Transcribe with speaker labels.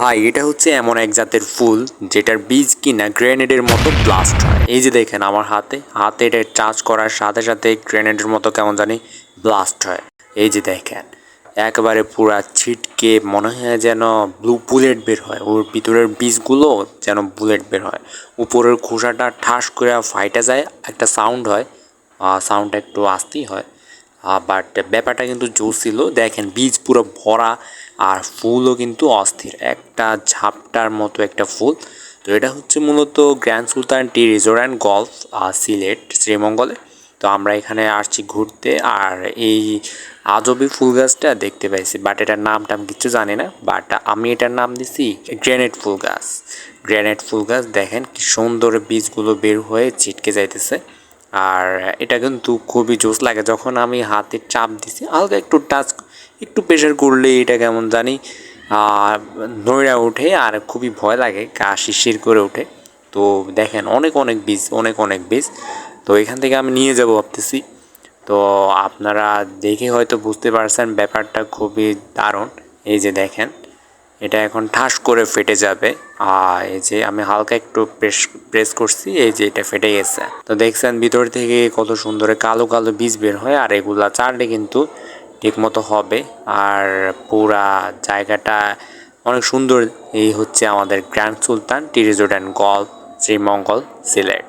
Speaker 1: ভাই, এটা হচ্ছে এমন এক জাতের ফুল যেটার বীজ কিনা গ্রেনেডের মতো ব্লাস্ট হয়। এই যে দেখেন আমার হাতে হাতে এটা চার্জ করার সাথে সাথে গ্রেনেডের মতো কেমন জানি ব্লাস্ট হয়। এই যে দেখেন, একেবারে পুরা ছিটকে মনে হয় যেন ব্লু বুলেট বের হয়। ওর ভিতরের বীজগুলো যেন বুলেট বের হয়। উপরের খোসাটা ঠাস করে ফাইটা যায়, একটা সাউন্ড হয়। সাউন্ডটা একটু আস্তেই হয়। বাট ব্যাপারটা কিন্তু জোর ছিল। দেখেন বীজ পুরো ভরা আর ফুলও কিন্তু অস্থির। একটা ঝাপটার মতো একটা ফুল। তো এটা হচ্ছে মূলত grand sultan tea resort and golf Sylhet, শ্রীমঙ্গলে। তো আমরা এখানে আসছি ঘুরতে আর এই আজবি ফুল গাছটা দেখতে পাইছি বাট এটার নামটা আমি কিছু জানি না। বাট আমি এটার নাম দিছি গ্রেনেড ফুল গাছ। গ্রেনেড ফুল গাছ দেখেন কি সুন্দর বীজগুলো বের হয়ে ছিটকে যাইতেছে। আর এটা কিন্তু খুবই জোস লাগে। যখন আমি হাতে চাপ দিছি, হালকা একটু টাচ একটু প্রেশার করলে এটা কেমন জানি নড়া ওঠে আর খুবই ভয় লাগে গা শিরশির করে ওঠে। তো দেখেন, অনেক অনেক বীজ, অনেক অনেক বীজ। তো এখান থেকে আমি নিয়ে যাব ভাবতেছি। তো আপনারা দেখে হয়তো বুঝতে পারছেন ব্যাপারটা খুবই দারুণ। এই যে দেখেন এটা এখন ঠাস করে ফেটে যাবে। আর এই যে আমি হালকা একটু প্রেস প্রেস করছি, এই যে এটা ফেটে গেছে। তো দেখছেন ভিতর থেকে কত সুন্দর কালো কালো বীজ বের হয়, আর এগুলা চারটে কিন্তু ঠিক মতো হবে। আর পুরা জায়গাটা অনেক সুন্দর, এই হচ্ছে আমাদের grand sultan tea resort and golf Sreemangal Sylhet.